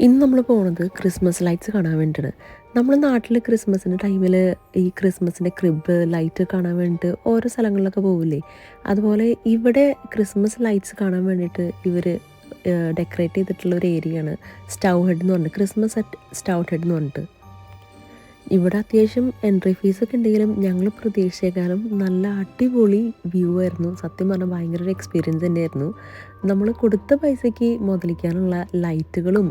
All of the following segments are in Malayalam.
ഇന്ന് നമ്മൾ പോകുന്നത് ക്രിസ്മസ് ലൈറ്റ്സ് കാണാൻ വേണ്ടിയിട്ടാണ് നമ്മൾ നാട്ടിൽ ക്രിസ്മസിന്റെ ടൈമിൽ ഈ ക്രിസ്മസിന്റെ ക്രിബ് ലൈറ്റ് കാണാൻ വേണ്ടിയിട്ട് ഓരോ സ്ഥലങ്ങളിലൊക്കെ പോകില്ലേ അതുപോലെ ഇവിടെ ക്രിസ്മസ് ലൈറ്റ്സ് കാണാൻ വേണ്ടിയിട്ട് ഇവർ ഡെക്കറേറ്റ് ചെയ്തിട്ടുള്ള ഒരു ഏരിയയാണ് സ്റ്റൗ ഹെഡ് എന്ന് പറഞ്ഞിട്ട് ക്രിസ്മസ് സ്റ്റൗ ഹെഡ് എന്ന് പറഞ്ഞിട്ട്. ഇവിടെ അത്യാവശ്യം എൻട്രി ഫീസ് ഒക്കെ ഉണ്ടെങ്കിലും ഞങ്ങൾ പ്രതീക്ഷിച്ചേക്കാളും നല്ല അടിപൊളി വ്യൂ ആയിരുന്നു. സത്യം പറഞ്ഞാൽ ഭയങ്കര ഒരു എക്സ്പീരിയൻസ് തന്നെയായിരുന്നു. നമ്മൾ കൊടുത്ത പൈസയ്ക്ക് മുതലിക്കാനുള്ള ലൈറ്റുകളും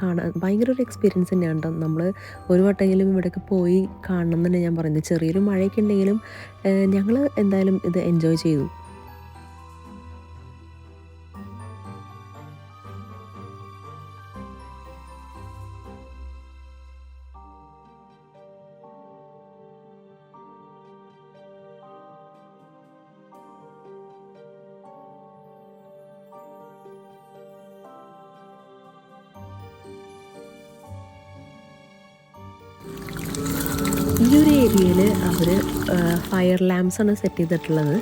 കാണാൻ ഭയങ്കര ഒരു എക്സ്പീരിയൻസ് തന്നെയാണ് കേട്ടോ നമ്മൾ ഒരു വട്ടമെങ്കിലും ഇവിടെയൊക്കെ പോയി കാണണം എന്ന് തന്നെ ഞാൻ പറയുന്നത് ചെറിയൊരു മഴയൊക്കെ ഉണ്ടെങ്കിലും ഞങ്ങൾ എന്തായാലും ഇത് എൻജോയ് ചെയ്തു. ഒരു ഏരിയയിൽ അവർ ഫയർ ലാംപ്സ് ആണ് സെറ്റ് ചെയ്തിട്ടുള്ളത്.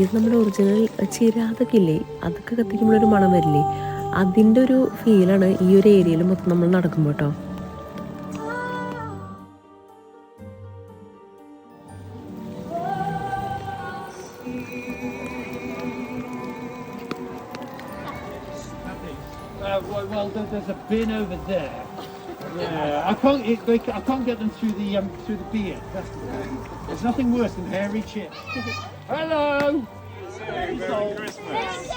ഇത് നമ്മുടെ ഒറിജിനൽ ചിരാതൊക്കെ ഇല്ലേ അതൊക്കെ കത്തിക്കുമ്പോഴൊരു മണം വരില്ലേ? അതിന്റെ ഒരു ഫീലാണ് ഈ ഒരു ഏരിയയിൽ മൊത്തം നമ്മൾ നടക്കുമ്പോൾ കേട്ടോ Uh, well, well, there's a bin over there. Yeah, I can't. It, they, I can't get them through the um, through the beard. That's the thing. There's nothing worse than hairy chips. Hello. Merry Christmas.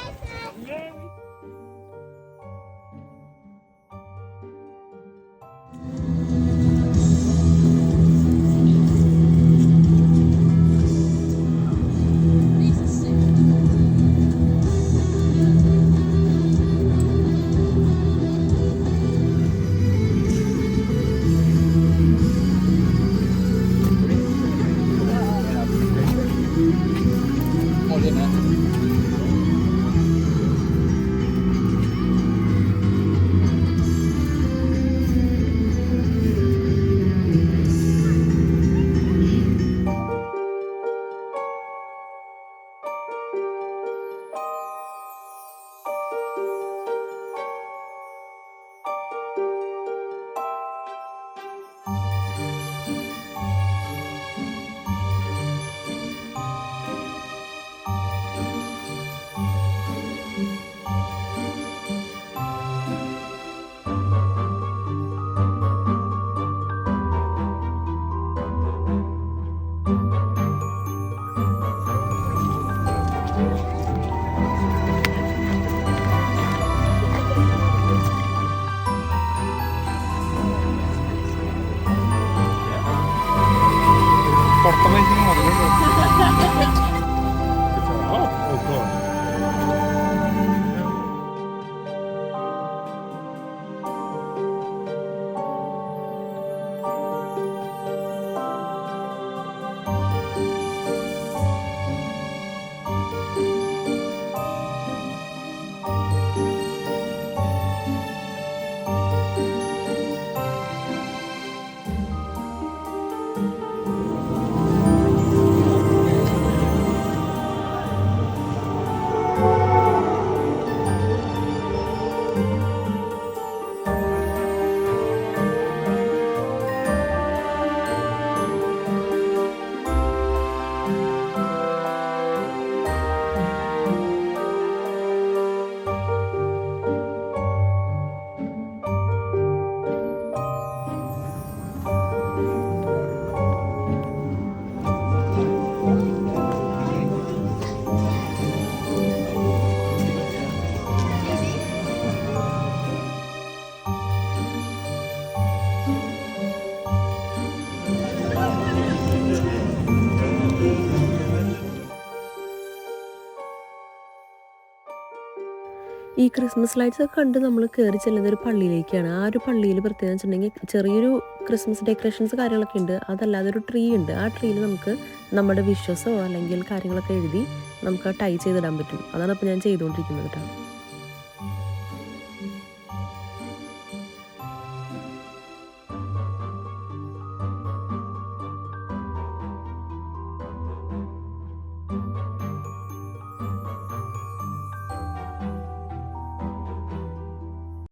ഈ ക്രിസ്മസ് ലൈറ്റ്സ് ഒക്കെ കണ്ട് നമ്മൾ കയറി ചെല്ലുന്ന ഒരു പള്ളിയിലേക്കാണ്. ആ ഒരു പള്ളിയിൽ പ്രത്യേകം വെച്ചിട്ടുണ്ടെങ്കിൽ ചെറിയൊരു ക്രിസ്മസ് ഡെക്കറേഷൻസ് കാര്യങ്ങളൊക്കെ ഉണ്ട്. അതല്ലാതെ ഒരു ട്രീ ഉണ്ട്. ആ ട്രീയിൽ നമുക്ക് നമ്മുടെ വിശ്വാസമോ അല്ലെങ്കിൽ കാര്യങ്ങളൊക്കെ എഴുതി നമുക്ക് ടൈ ചെയ്തിടാൻ പറ്റും. അതാണ് അപ്പോൾ ഞാൻ ചെയ്തുകൊണ്ടിരിക്കുന്നത് കേട്ടോ.